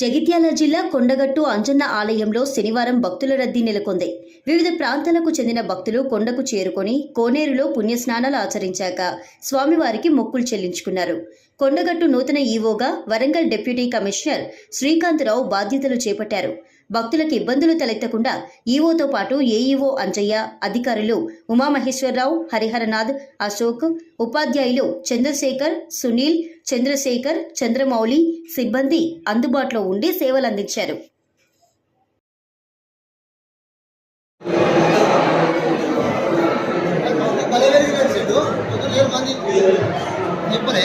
జగిత్యాల జిల్లా కొండగట్టు అంజన్న ఆలయంలో శనివారం భక్తుల రద్దీ నెలకొంది. వివిధ ప్రాంతాలకు చెందిన భక్తులు కొండకు చేరుకొని కోనేరులో పుణ్యస్నానాలు ఆచరించాక స్వామివారికి మొక్కులు చెల్లించుకున్నారు. కొండగట్టు నూతన ఈవోగా వరంగల్ డిప్యూటీ కమిషనర్ శ్రీకాంతరావు బాధ్యతలు చేపట్టారు. భక్తులకు ఇబ్బందులు తలెత్తకుండా ఈవోతో పాటు ఏఈఓ అంజయ్య అధికారులు ఉమామహేశ్వరరావు హరిహరనాథ్ అశోక్ ఉపాధ్యాయులు చంద్రశేఖర్ సునీల్ చంద్రశేఖర్ చంద్రమౌళి సిబ్బంది అందుబాటులో ఉండి సేవలందించారు. చెప్పలే.